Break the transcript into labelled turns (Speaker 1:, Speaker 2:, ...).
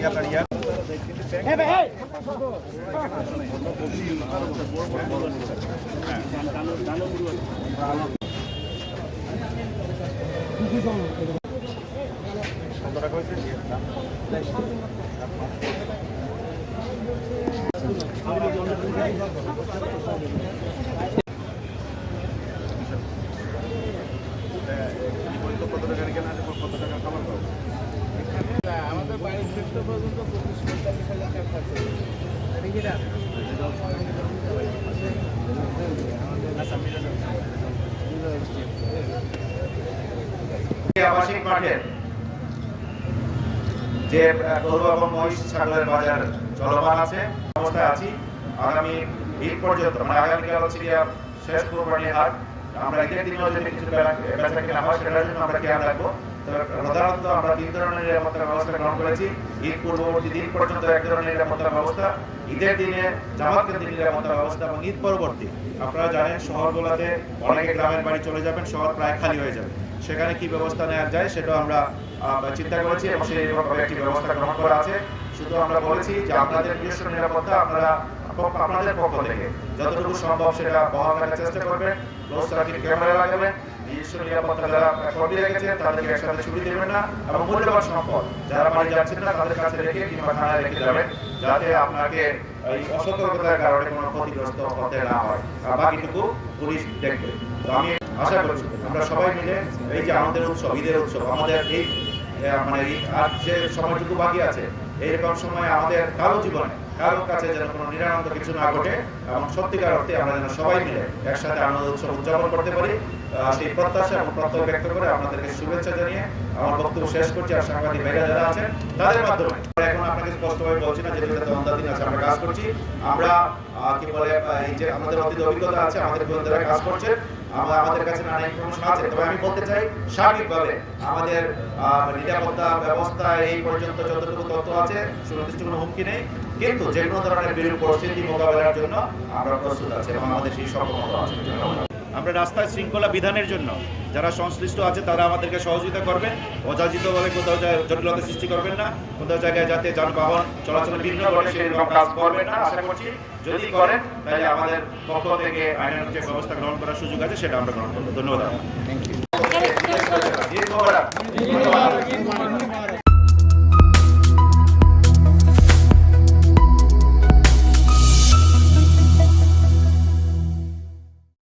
Speaker 1: Gracias. আপনার ইয়া কত টাকা হয়েছে কত টাকা রেখে না কত টাকা খাবার পাবো
Speaker 2: আমাদের ক্ষেত্র পর্যন্ত পঁচিশ পঁয়তাল্লিশ হাজার টাকা
Speaker 1: যে আছে, অবস্থায় আছি। আগামী ঈদ পর্যন্ত মানে আগামীকাল হচ্ছে শেষ কোরবানি হাট। আমরা ঈদের দিনেও যদি কিছু আমরা খেয়াল রাখব। প্রধানত আমরা তিন ধরনের নিরাপত্তার ব্যবস্থা গ্রহণ করেছি। ঈদ পূর্ববর্তী দিন পর্যন্ত এক ধরনের নিরাপত্তার ব্যবস্থা। ঈদের দিনে জামাত কেন্দ্রিক নিরাপত্তার ব্যবস্থা এবং ঈদ পরবর্তী। আপনারা জানেন, শহরগুলোতে অনেকে গ্রামের বাড়ি চলে যাবেন, শহর প্রায় খালি হয়ে যাবে। সেখানে কি ব্যবস্থা নেওয়া যায় সেটাও আমরা চিন্তা করেছি এবং সেই একটি ব্যবস্থা গ্রহণ করা আছে। শুধু আমরা বলেছি যে আপনাদের নিজস্ব নিরাপত্তা, আপনারা আপনাদের পক্ষ থেকে যতটুকু সম্ভব সেটা বহাল চেষ্টা করবেন। ক্লোজ ক্যামেরা লাগাবেন। নিরাপত্তা যারা তাদেরকে না। যারা না, তাদের রেখে কিংবা রেখে যাতে আপনাকে এই কারণে না হয়। দেখবে। আমি আশা করছি আমরা সবাই মিলে এই যে আমাদের উৎসব, ঈদের উৎসব, আমাদের এই মানে আর যে সময়টুকু বাকি আছে এইরকম সময় আমাদের কারও জীবনে কারও কাছে যেন কোনো নিরানন্দ কিছু না ঘটে এবং সত্যিকার অর্থে আমরা যেন সবাই মিলে একসাথে আনন্দ উৎসব উদযাপন করতে পারি। সেই প্রত্যাশা এবং প্রত্যয় ব্যক্ত করে আপনাদেরকে শুভেচ্ছা জানিয়ে আমার বক্তব্য শেষ করছি আর সাংবাদিক ভাইরা যারা আছেন তাদের মাধ্যমে। এখন আপনাকে স্পষ্টভাবে বলছি না এটা অন্ধাদিন আছে, আমরা কাজ করছি। আমরা কি বলে এই যে আমাদের অতীত অভিজ্ঞতা আছে, আমাদের গোয়েন্দারা কাজ করছে। আমাদের কাছে নানা ইনফরমেশন আছে। তবে আমি বলতে চাই, সার্বিকভাবে আমাদের নিরাপত্তা ব্যবস্থা এই পর্যন্ত যতটুকু তথ্য আছে, সুনির্দিষ্ট কোনো হুমকি নেই। কিন্তু যে কোনো ধরনের বিরূপ পরিস্থিতি মোকাবেলার জন্য আমরা প্রস্তুত আছি এবং আমাদের সেই সক্ষমতা আছে। আমরা রাস্তায় শৃঙ্খলা বিধানের জন্য যারা সংশ্লিষ্ট আছে তারা আমাদেরকে সহযোগিতা করবেন অযাচিতভাবে কোথাও জটিলতা সৃষ্টি করবেন না কোথাও জায়গায় যাতে যানবাহন চলাচলে বিঘ্ন ঘটে সেই রকম কাজ করবেন না আশা করছি যদি করেন তাহলে আমাদের পক্ষ থেকে আইনের যে ব্যবস্থা গ্রহণ করার সুযোগ আছে সেটা আমরা গ্রহণ করব। ধন্যবাদ। Thank you